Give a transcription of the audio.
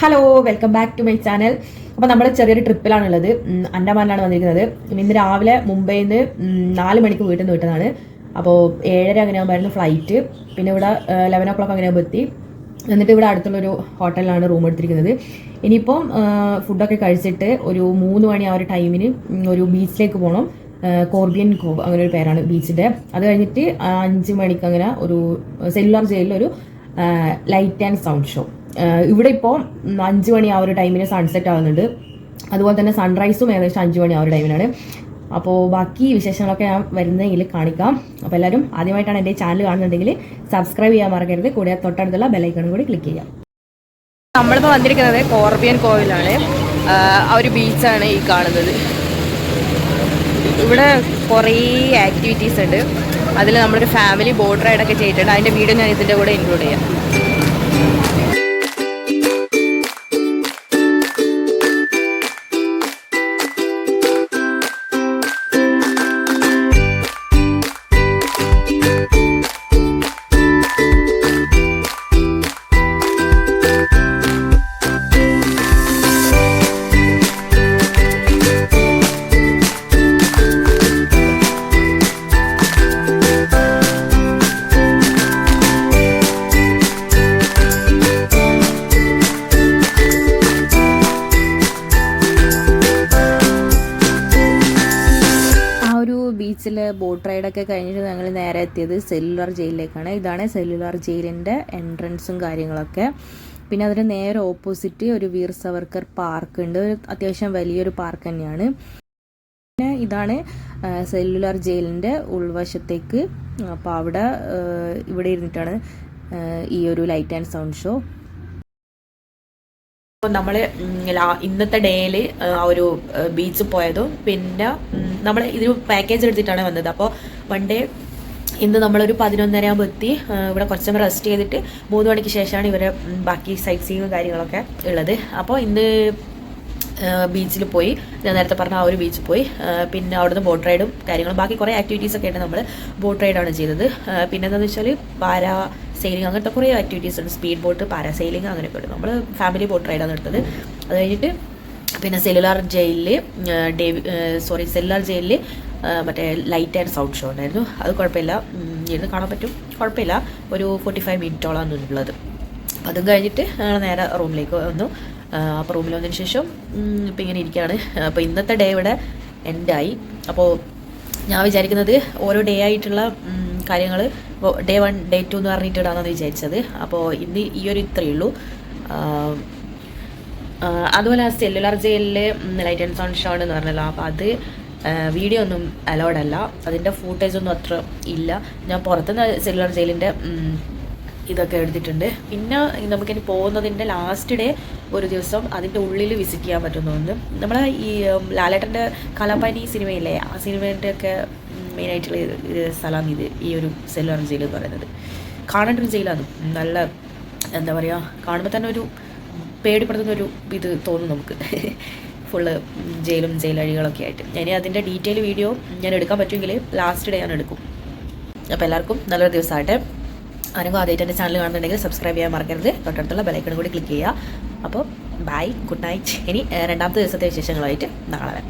Hello welcome back to my channel അപ്പോൾ നമ്മൾ ചെറിയൊരു ട്രിപ്പിലാണുള്ളത് അൻഡമാനിലാണ് വന്നിരിക്കുന്നത്. ഇന്ന് രാവിലെ മുംബൈയിൽ നിന്ന് നാല് മണിക്ക് വീട്ടിൽ നിന്ന് വിട്ടതാണ്. അപ്പോൾ ഏഴര അങ്ങനെ ആകുമ്പോഴായിരുന്നു ഫ്ലൈറ്റ് പിന്നെ ഇവിടെ ലെവൻ ഓ ക്ലോക്ക് അങ്ങനെ ആകുമ്പോൾ എത്തി. എന്നിട്ട് ഇവിടെ അടുത്തുള്ളൊരു ഹോട്ടലിലാണ് റൂം എടുത്തിരിക്കുന്നത്. ഇനിയിപ്പം ഫുഡൊക്കെ കഴിച്ചിട്ട് ഒരു മൂന്ന് മണി ആ ഒരു ടൈമിന് ഒരു ബീച്ചിലേക്ക് പോകണം കോർബിയൻ കോവ് അങ്ങനെ ഒരു പേരാണ് ബീച്ചിന്റെ അത് കഴിഞ്ഞിട്ട് അഞ്ച് മണിക്ക് അങ്ങനെ ഒരു സെല്ലുലാർ ജയിലിൽ ഒരു ലൈറ്റ് ആൻഡ് സൗണ്ട് ഷോ ഇവിടെ ഇപ്പോൾ അഞ്ച് മണി ആ ഒരു ടൈമിന് സൺസെറ്റ് ആവുന്നുണ്ട്. അതുപോലെ തന്നെ സൺറൈസും ഏകദേശം അഞ്ച് മണി ആ ഒരു ടൈമിനാണ് അപ്പോൾ ബാക്കി വിശേഷങ്ങളൊക്കെ ഞാൻ വരുന്നതെങ്കിൽ കാണിക്കാം. അപ്പോൾ എല്ലാവരും ആദ്യമായിട്ടാണ് എന്റെ ചാനൽ കാണുന്നുണ്ടെങ്കിൽ സബ്സ്ക്രൈബ് ചെയ്യാൻ മറക്കരുത്. കൂടെ തൊട്ടടുത്തുള്ള ബെലൈക്കണും കൂടി ക്ലിക്ക് ചെയ്യാം. നമ്മളിപ്പോൾ വന്നിരിക്കുന്നത് കോർബിയൻ കോവിലാണ്. ആ ഒരു ബീച്ചാണ് ഈ കാണുന്നത്. ഇവിടെ കുറേ ആക്ടിവിറ്റീസ് ഉണ്ട്. അതിൽ നമ്മളൊരു ഫാമിലി ബോട്ട് റൈഡൊക്കെ ചെയ്തിട്ടുണ്ട്. അതിന്റെ വീഡിയോ ഞാൻ ഇതിന്റെ കൂടെ ഇൻക്ലൂഡ് ചെയ്യാം. ബീച്ചിൽ ബോട്ട് റൈഡൊക്കെ കഴിഞ്ഞിട്ട് ഞങ്ങൾ നേരെ എത്തിയത് സെല്ലുലാർ ജയിലിലേക്കാണ്. ഇതാണ് സെല്ലുലാർ ജയിലിന്റെ എൻട്രൻസും കാര്യങ്ങളൊക്കെ. പിന്നെ അതിന് നേരെ ഓപ്പോസിറ്റ് ഒരു വീർ സവർക്കർ പാർക്ക് ഉണ്ട്. ഒരു അത്യാവശ്യം വലിയൊരു പാർക്ക് തന്നെയാണ്. പിന്നെ ഇതാണ് സെല്ലുലാർ ജയിലിന്റെ ഉൾവശത്തേക്ക്. അപ്പോൾ അവിടെ ഇവിടെ ഇരുന്നിട്ടാണ് ഈ ഒരു ലൈറ്റ് ആൻഡ് സൗണ്ട് ഷോ. നമ്മൾ ഇന്നത്തെ ഡേയിൽ ഒരു ബീച്ച് പോയതും പിന്നെ നമ്മൾ ഇതൊരു പാക്കേജ് എടുത്തിട്ടാണ് വന്നത്. അപ്പോൾ വൺ ഡേ ഇന്ന് നമ്മളൊരു പതിനൊന്നര ആകുമ്പോൾ എത്തി. ഇവിടെ കുറച്ച് നേരം റെസ്റ്റ് ചെയ്തിട്ട് മൂന്ന് മണിക്ക് ശേഷമാണ് ഇവരെ ബാക്കി സൈറ്റ് സീയിങ്ങും കാര്യങ്ങളൊക്കെ ഉള്ളത്. അപ്പോൾ ഇന്ന് ബീച്ചിൽ പോയി. ഞാൻ നേരത്തെ പറഞ്ഞ ആ ഒരു ബീച്ചിൽ പോയി. പിന്നെ അവിടുന്ന് ബോട്ട് റൈഡും കാര്യങ്ങളും ബാക്കി കുറേ ആക്ടിവിറ്റീസ് ഒക്കെ ആയിട്ട് നമ്മൾ ബോട്ട് റൈഡാണ് ചെയ്തത്. പിന്നെ എന്താണെന്ന് വെച്ചാൽ പാര സെയിലിംഗ് അങ്ങനത്തെ കുറേ ആക്ടിവിറ്റീസ് ഉണ്ട്. സ്പീഡ് ബോട്ട് പാരാ സെയിലിംഗ് അങ്ങനെയൊക്കെ ഉണ്ട്. നമ്മൾ ഫാമിലി ബോട്ട് റൈഡാണ് എടുത്തത്. അത് കഴിഞ്ഞിട്ട് പിന്നെ സെല്ലുലാർ ജയിലിൽ ഡേവി സോറി സെല്ലുലാർ ജയിലിൽ മറ്റേ ലൈറ്റ് ആൻഡ് സൗണ്ട് ഷോ ഉണ്ടായിരുന്നു. അത് കുഴപ്പമില്ല. ഇരുന്ന് കാണാൻ പറ്റും. കുഴപ്പമില്ല. ഒരു ഫോർട്ടി ഫൈവ് മിനിറ്റോളാണ് ഉള്ളത്. അതും കഴിഞ്ഞിട്ട് ഞങ്ങൾ നേരെ റൂമിലേക്ക് വന്നു. അപ്പോൾ റൂമിൽ വന്നതിന് ശേഷം ഇപ്പം ഇങ്ങനെ ഇരിക്കുകയാണ്. അപ്പോൾ ഇന്നത്തെ ഡേ ഇവിടെ എൻഡായി അപ്പോൾ ഞാൻ വിചാരിക്കുന്നത് ഓരോ ഡേ ആയിട്ടുള്ള കാര്യങ്ങൾ ഡേ വൺ ഡേ ടു എന്ന് പറഞ്ഞിട്ട് ഇടാമെന്നാണ് വിചാരിച്ചത്. അപ്പോൾ ഇന്ന് ഈ ഒരു ഇത്രയേ ഉള്ളൂ. അതുപോലെ ആ സെല്ലുലാർ ജയിലിൽ ലൈറ്റ് ആൻഡ് സൗണ്ട് ഷോ എന്ന് പറഞ്ഞല്ലോ. അപ്പോൾ അത് വീഡിയോ ഒന്നും അലൗഡ് അല്ല. അതിന്റെ ഫൂട്ടേജ് ഒന്നും അത്ര ഇല്ല. ഞാൻ പുറത്തുനിന്ന് സെല്ലുലാർ ജയിലിന്റെ ഇതൊക്കെ എടുത്തിട്ടുണ്ട്. പിന്നെ നമുക്കിനി പോകുന്നതിന്റെ ലാസ്റ്റ് ഡേ ഒരു ദിവസം അതിന്റെ ഉള്ളിൽ വിസിറ്റ് ചെയ്യാൻ പറ്റുന്നുണ്ട് നമ്മൾ ഈ ലാലേട്ടന്റെ കലാപാനി സിനിമയില്ലേ? ആ സിനിമേന്റെ ഒക്കെ മെയിനായിട്ടുള്ള സ്ഥലമാണ് ഇത് ഈ ഒരു സെല്ലുലാർ ജയിൽ എന്ന് പറയുന്നത്. കാണേണ്ട ഒരു ജയിലാണ് നല്ല എന്താ പറയുക കാണുമ്പോൾ തന്നെ ഒരു പേടിപ്പെടുത്തുന്ന ഒരു ഇത് തോന്നും നമുക്ക്. ഫുള്ള് ജയിലും ജയിലഴികളൊക്കെ ആയിട്ട്. ഇനി അതിന്റെ ഡീറ്റെയിൽ വീഡിയോ ഞാൻ എടുക്കാൻ പറ്റുമെങ്കിൽ ലാസ്റ്റ് ഡേ ഞാൻ എടുക്കും. അപ്പോൾ എല്ലാവർക്കും നല്ലൊരു ദിവസമായിട്ട് ആരെങ്കിലും ആദ്യമായിട്ട് എന്റെ ചാനൽ കാണുന്നുണ്ടെങ്കിൽ സബ്സ്ക്രൈബ് ചെയ്യാൻ മറക്കരുത്. തൊട്ടടുത്തുള്ള ബെലൈക്കണും കൂടി ക്ലിക്ക് ചെയ്യുക. അപ്പോൾ ബൈ ഗുഡ് നൈറ്റ് ഇനി രണ്ടാമത്തെ ദിവസത്തെ വിശേഷങ്ങളായിട്ട് നാളെ വരാം.